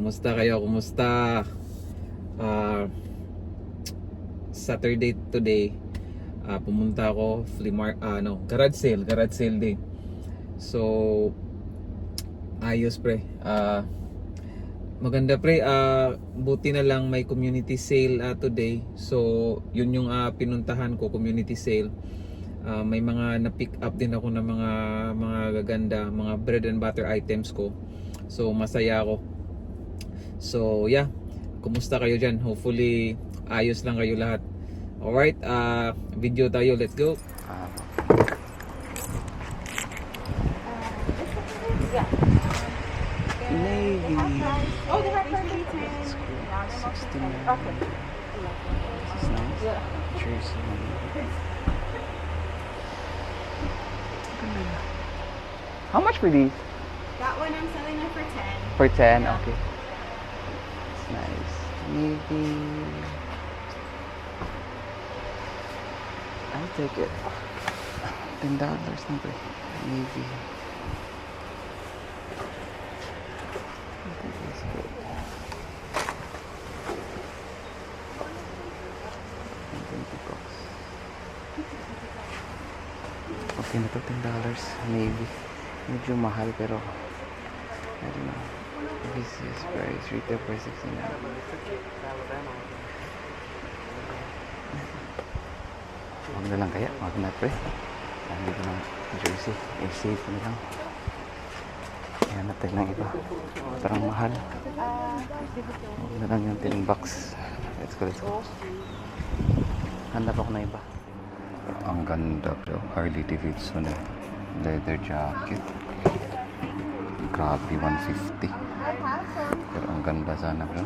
Kumusta kayo? Kumusta? Ah, Saturday today, ah, pumunta ako flea mar ah, ano, garage sale, garage sale day. So ayos pre. Ah, maganda pre. Ah, buti na lang may community sale ah, today. So yun yung ah, pinuntahan ko, community sale. Ah, may mga na-pick up din ako ng mga mga gaganda, mga bread and butter items ko. So masaya ako. So yeah, kumusta kayo dyan? Hopefully ayos lang kayo lahat. Alright, ah video tayo. Let's go. Navy. Oh, they have birthday tin. Sixty-nine. Okay. This is nice. Jersey. How much for these? That one I'm selling it for 10. For 10? Yeah. Okay. Nice. Navy. I'll take it. Ten dollars na bucks. Okay na to, ten dollars. Maybe. Medyo mahal pero I don't know. BCS price, retail price 69. Huwag na lang kaya, huwag na pre. Nandito ng jersey, eh safe na lang. Kaya natin lang iba. Parang mahal. Huwag na lang yung 10 bucks. Let's go, let's go. Hanap ako na iba. Ang ganda bro. Harley Davidson eh. Leather jacket. Grabe, 150. Ang ganda sana bro.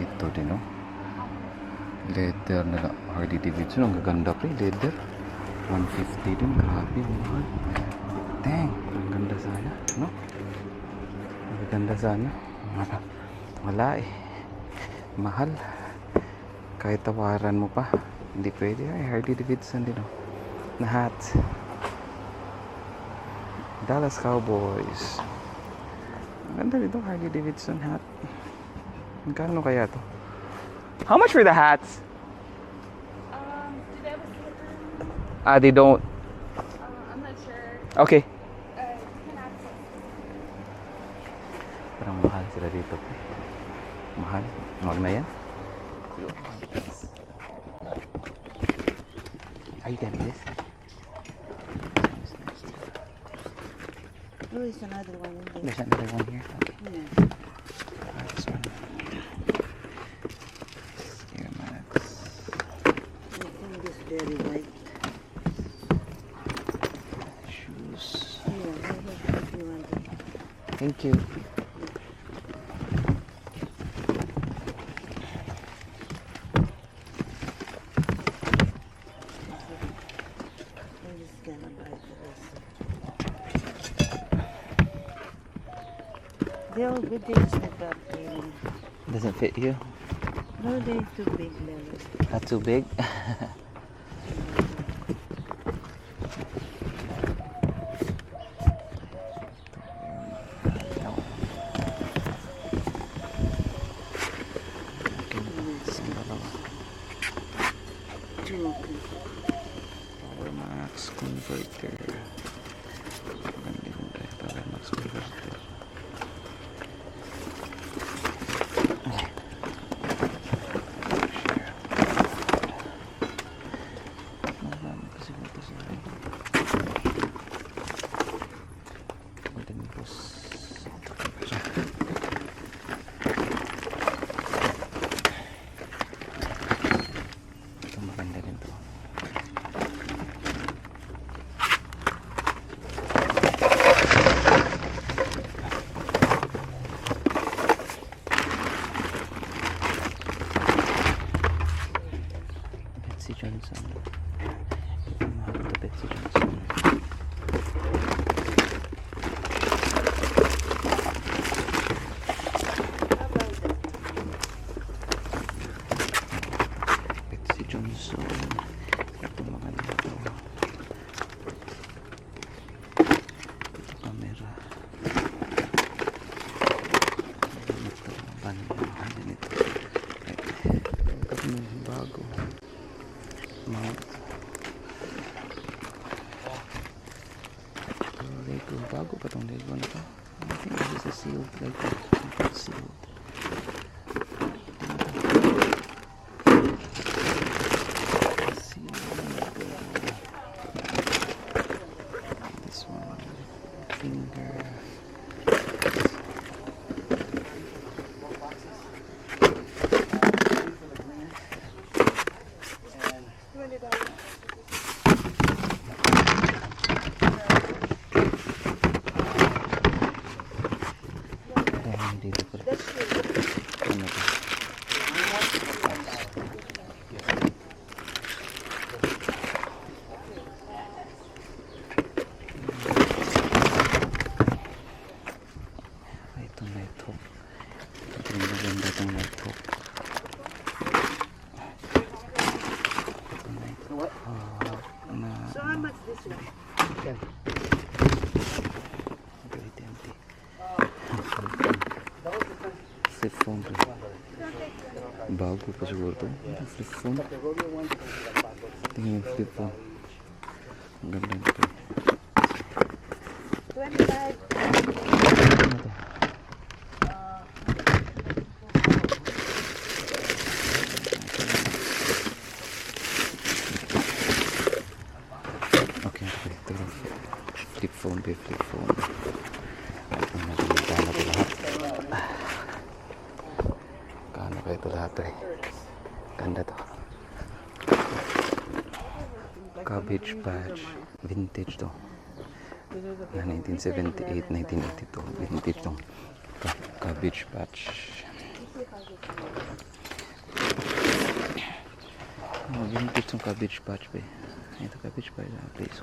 Ito din oh. Leather na lang. Harley Davidson. Ang gaganda pre. Leather. 150 din. Grabe, ang mahal. Dang. Ang ganda sana. No? Ang ganda sana. Wala. Wala eh. Mahal. Kahit tawaran mo pa. Hindi pwede. Ay, Harley Davidson din oh. Na hat. Dallas Cowboys. Ang ganda dito, Harley Davidson hat. Magkano kaya to? How much for the hats? Um, do they have a slipper? Ah, they don't. Uh, I'm not sure. Okay. Uh, you can ask them. Parang mahal sila dito. Mahal. Huwag na yan. Are you getting this? Oh, there's another one in there. There's another one here. Okay. Yeah. Ah, this one. Air Max. I think this very white. Shoes. Yeah, I have if you want it. Thank you. The rest. They all good things like that. Doesn't fit you? No, they're too big, Larry. Not too big? fortune ito mga dito ito camera. Ito paano mga ganito ito bago mga Lego, bago pa tong Lego na to? I think this is a sealed Lego sealed. Lagi. Flip phone. Tingnan yung flip phone. Ang ganda nito. 25. Ano to? Okay, okay. Ito lang. Flip phone ba? Flip phone. Ang naganda na ito lahat. Kano kaya ito lahat eh. Ganda to. Cabbage patch. Vintage to. Na 1978, 1982. Vintage tong ca- cabbage patch. Oh, vintage tong cabbage patch ba? Ito cabbage patch na place.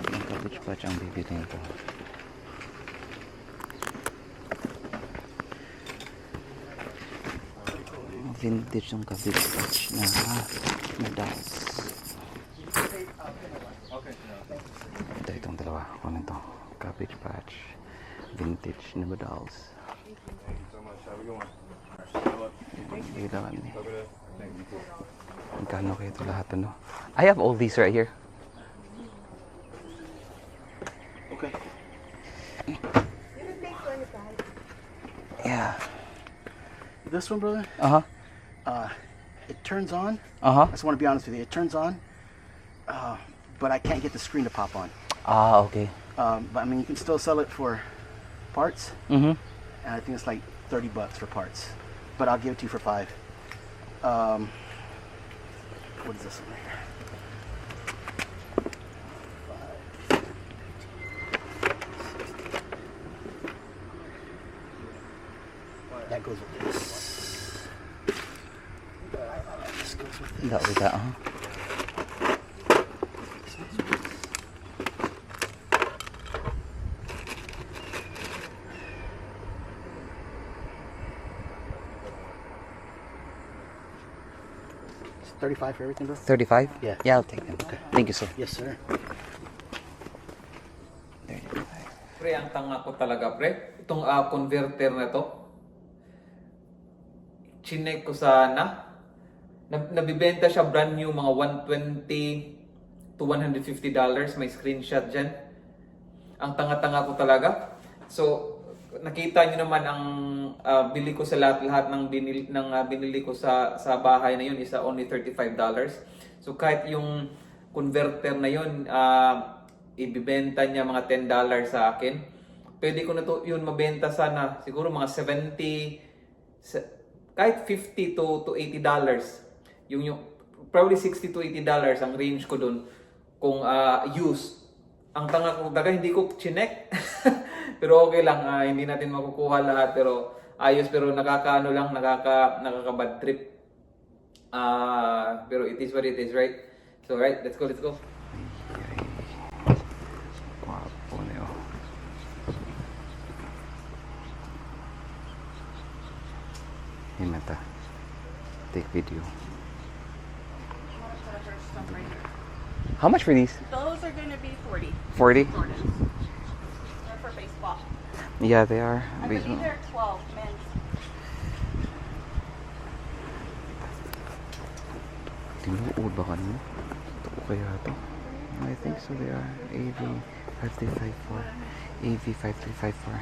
Ang cabbage patch ang bibiliin ko. Vintage tong cabbage patch na dolls. Ito itong dalawa. Kunin to. Cabbage patch. Vintage na dolls? Kailangan eh. Magkano kayo ito lahat ano? I have all these right here. Okay. Yeah. This one, brother, Uh-huh. Uh, it turns on. Uh-huh. I just want to be honest with you. It turns on, uh, but I can't get the screen to pop on. Ah, okay. Um, but I mean, you can still sell it for parts, Mm-hmm. and I think it's like 30 bucks for parts. But I'll give it to you for five. Um, what is this one right here? That, uh-huh. It's 35 for everything, bro? 35? Yeah. Yeah, I'll take them. Okay. Thank you, sir. Yes, sir. 35. Pre, ang tanga ko talaga, pre. Itong ah, converter na to. Chinek ko sana. Nab- nabibenta siya brand new, mga 120 to 150 dollars. May screenshot dyan. Ang tanga-tanga ko talaga. So, nakita niyo naman ang ah, bili ko sa lahat-lahat ng binili, ng ah, binili ko sa sa bahay na yun is only 35 dollars. So kahit yung converter na yun ah, ibibenta niya mga 10 dollars sa akin. Pwede ko na to yun mabenta sana siguro mga 70 se- kahit 50 to to 80 dollars. Yung yung probably 60 to 80 dollars ang range ko doon kung ah, used ang tanga ko daga hindi ko chinek. pero okay lang, ah, hindi natin makukuha lahat pero ayos pero nakakaano lang, nakaka nakaka trip. Ah, pero it is what it is, right? So right, let's go, let's go. Yun. Himata. Take video. How much for these? Those are going to be 40. 40? They're for baseball. Yeah, they are. I baseball. believe they're 12 men's. Ba? Ito ko kaya ito? I think so they are. AV 5354. AV 5354.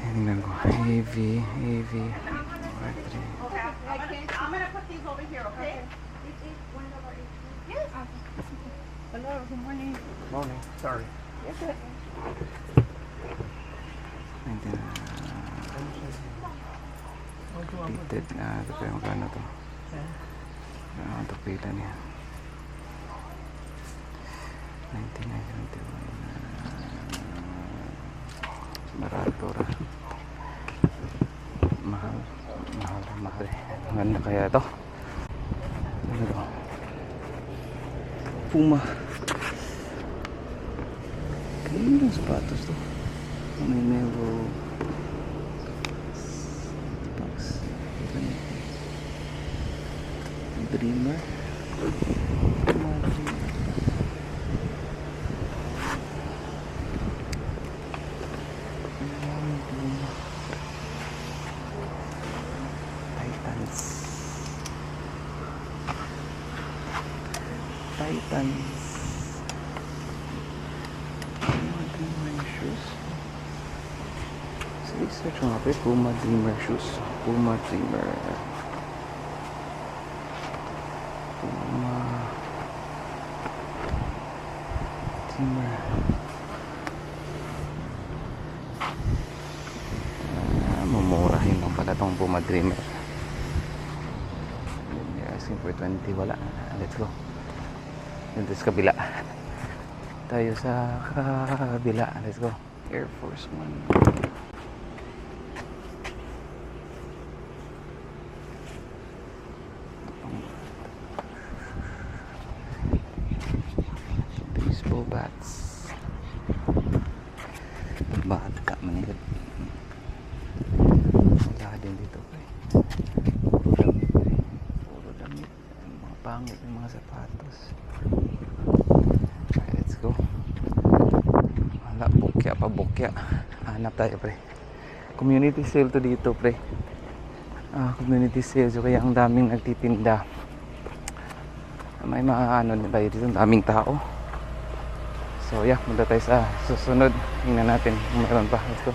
Tingnan ko. AV, AV Okay. I'm going to put these over here, okay? okay. Morning. Sorry. Dated na ito pa yung kano to. Ano ito pila niya. 1991. Barato ra. Mahal. Mahal. Mahal. Ang ganda kaya ito. Ano to? Puma. Ganda sapatos to. May Melo. Box. Dreamer. Titans. Titans. search mo nga po Puma Dreamer shoes. Puma Dreamer. Puma Dreamer. Ah, mamurahin lang pala tong Puma Dreamer. Asking for 20 wala. Let's go. Dito sa kabila. Tayo sa kabila. Let's go. Air Force 1 bukya hanap tayo pre community sale to dito pre ah, community sale so kaya ang daming nagtitinda may mga ano tayo dito ang daming tao So yeah, punta tayo sa susunod. Tingnan natin kung meron pa. Go.